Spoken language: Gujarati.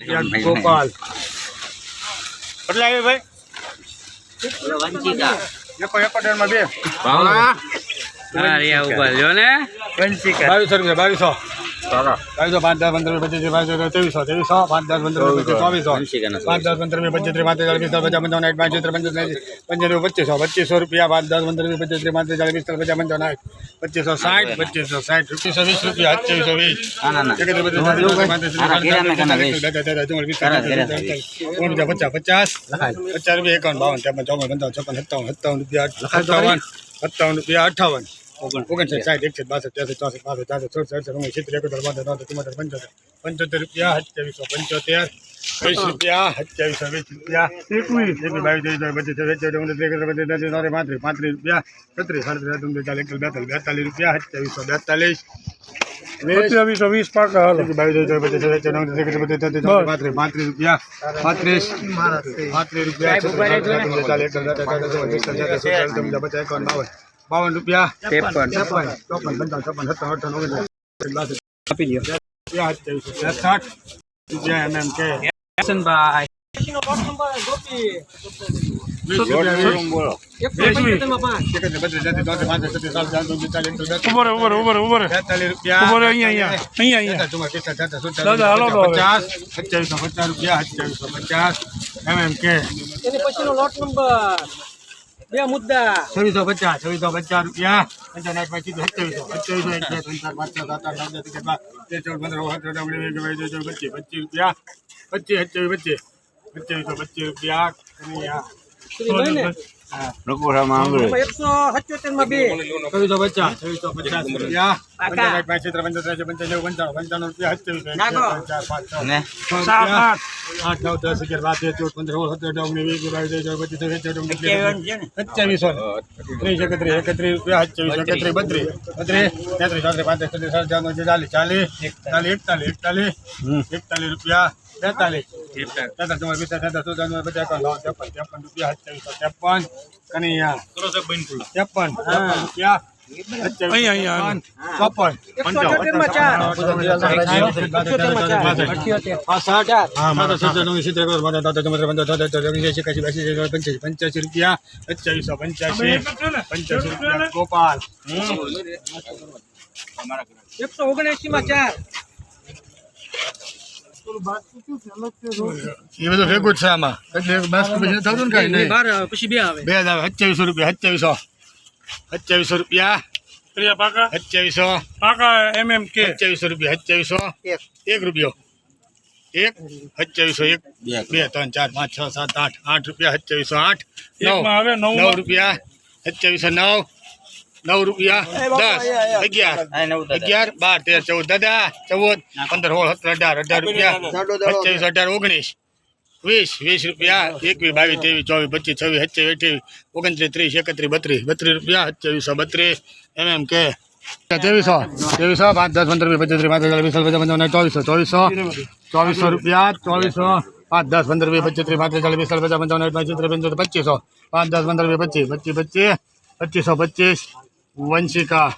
ગોપાલ. કેટલા આવી ભાઈ? વંચિકા એકો એકોતેરમાં બે. હા રિયા ઊભા લ્યો ને. વંચિકા બાવીસો રૂપિયા બાવીસો. सौ पाँच दस पंद्रह पच्चीस पाँच तेईस सौ तेईस सौ पाँच दस पंद्रह पच्चीस चौबीस सौ पाँच दस पंद्रह पच्चीस पाँच चालीस दस पचास पंचावन पाँच सौ पंचायत पंचानवे पच्चीस सौ पच्चीस सौ रुपया पाँच दस पंद्रह पच्चीस पाँच चालीस दस पचास पंचावन पच्चीस सौ साठ पच्चीस सौ साठ रुपये सौ बीस रुपया अट्ठाईस सौ बीस पचास पचास पचास रुपये एक बावन चौवन पंचावन छप्पन सत्तावन सत्तावन रुपया सत्तावन सत्तावन रुपया अट्ठावन ઓગણસાઠ સાઠ એકસઠ બાસઠ ત્રેસઠ ચોસઠ પાસઠ ચાસઠ ચોસઠ સડસઠ ઓગણીસ સિત્તેર એકોતેર ચુમ્મોતેર પંચોતેર પંચોતેર રૂપિયા સત્યાવીસો પંચોતેર વીસ રૂપિયા સત્યાવીસો વીસ રૂપિયા એકવીસ એકવીસ બાવીસ પચીસ છવ્વીસ સત્યાવીસ ઓગણત્રીસ ત્રીસ એકત્રીસ બત્રીસ તેત્રીસ ચોત્રીસ પાંત્રીસ પાંત્રીસ રૂપિયા છત્રીસ સાડત્રીસ અડત્રીસ ચાલીસ એકતાલીસ બેતાલીસ બેતાલીસ રૂપિયા સત્યાવીસો બેતાલીસ સત્યાવીસો વીસ પાકા ત્રીસ એકત્રીસ બત્રીસ પાંત્રીસ પાંત્રીસ રૂપિયા પાંત્રીસ પાંત્રીસ રૂપિયા છત્રીસ ચાલીસ એકતાલીસ બેતાલીસ ચોત્રીસ પિસ્તાલીસ છત્રીસ સુડતાલીસ પચાસ એકાવન બાવન બાવન રૂપિયા ત્રેપન ચોપન ચોપન પંચાવન છપ્પન સત્તાવન અઠાવન ઓગણત્રીસ બાસઠ આપી દો રૂપિયા સત્યાવીસો સાઠ રૂપિયા એમ એમ કે કિશનભાઈ ઉભો રે ઉભો રે ઉભો રે ઉભો રે બેતાલીસ રૂપિયા ઉભો રે અહીંયા અહીંયા અહીંયા દાદા, હાલો તો હવે. પચાસ સત્યાવીસો પચાસ રૂપિયા સત્યાવીસો પચાસ એમ એમ કે એની પછીનો લોટ નંબર બે મુદ્દા. છવ્વીસો પચાસ છવ્વીસો પચાસ રૂપિયા. પંચાવનમાં કીધું સત્યાવીસો સત્યાવીસો એક બે ત્રણ ચાર પાંચ છ સાત આઠ નવ દસ બાર તેર ચૌદ પંદર સોળ સત્તર ઓગણીસ વીસ બાવીસ ત્રેવીસ ચોવીસ પચીસ રૂપિયા. પચીસ સત્યાવીસ પચીસ. સત્યાવીસો પચીસ રૂપિયા. અને આ શ્રીભાઈ ને એમાં એકસો સત્યોતેરમાં બે. છવ્વીસો પચાસ. છવ્વીસો પચાસ રૂપિયા. પંચાવન રૂપિયા. સત્યાવીસો એક, બે, ત્રણ, ચાર પાંચ છ ને સાત આઠ આઠ નવ દસ અગિયાર બાર તેર ચૌદ પંદર સોળ સત્તર અઢાર ઓગણીસ વીસ એકવીસ બાવીસ ત્રેવીસ ચોવીસ પચીસ છવ્વીસ સત્યાવીસ સત્યાવીસો ત્રીસ એકત્રીસ એકત્રીસ રૂપિયા સત્યાવીસો એકત્રીસ બત્રીસ બત્રીસ તેત્રીસ ચોત્રીસ પાંત્રીસ છત્રીસ સાડત્રીસ ચાલીસ ચાલીસ ચાલીસ એકતાલીસ એકતાલીસ એકતાલીસ રૂપિયા બેતાલીસ તેતાલીસ ચુમ્માલીસ પિસ્તાલીસ તેતાલીસ ચોતાલીસ પચાસ એકાવન બાવન ત્રેપન ત્રેપન રૂપિયા સત્યાવીસો ત્રેપન કનૈયા ત્રેપન ત્રેપન રૂપિયા અહીંયા, અહીંયા. ચોપન એકસો અઠ્યોતેર માં ચાર પંચ્યાસી રૂપિયા પંચ્યાવીસો પંચ્યાસી પંચ્યાસી રૂપિયા ગોપાલ એકસો ઓગણએસી માં ચાર એ બધું ભેગું જ છે આમાં એટલે બસ પછી થતું ને કાંઈ નહીં બાર આવે, પછી બે આવે બે હજાર સત્યાવીસો રૂપિયા સત્યાવીસો સત્યાવીસો રૂપિયા પ્રિયા પાકા સત્યાવીસો પાકા એમ એમ કે સત્યાવીસો રૂપિયા સત્યાવીસો એક રૂપિયો એક સત્યાવીસો એક બે ત્રણ ચાર પાંચ છ સાત આઠ આઠ રૂપિયા સત્યાવીસો આઠ એકમાં આવે નવ નવમાં. નવ રૂપિયા સત્યાવીસો નવ નવ રૂપિયા. દસ અગિયાર. અગિયાર બાર તેર ચૌદ દાદા ચૌદ પંદર સોળ સત્તર અઢાર અઢાર રૂપિયા. સત્યાવીસ અઢાર ઓગણીસ. વીસ વીસ રૂપિયા. એકવીસ બાવીસ ત્રેવીસ ચોવીસ પચીસ છવ્વીસ સત્યાવીસ અઠ્યાવીસ ઓગણત્રીસ ત્રીસ એકત્રીસ બત્રીસ. બત્રીસ રૂપિયા સત્યાવીસો બત્રીસ. એમ એમ કે. ત્રેવીસો ત્રેવીસો પાંચ દસ પંદર વીસ પચીસ પાંચ હજાર વીસ પચાસ ચોવીસો ચોવીસો ચોવીસો રૂપિયા ચોવીસો પાંચ દસ પંદર વીસ પચીસ પાંચ હજાર વીસ પચાસ પંચાવન સાઠ પાંચ ત્રીસ પંચોતેર પચીસો પાંચ દસ પંદર વીસ પચીસ પચીસ પચીસ પચીસો પચીસ. 文奇哥。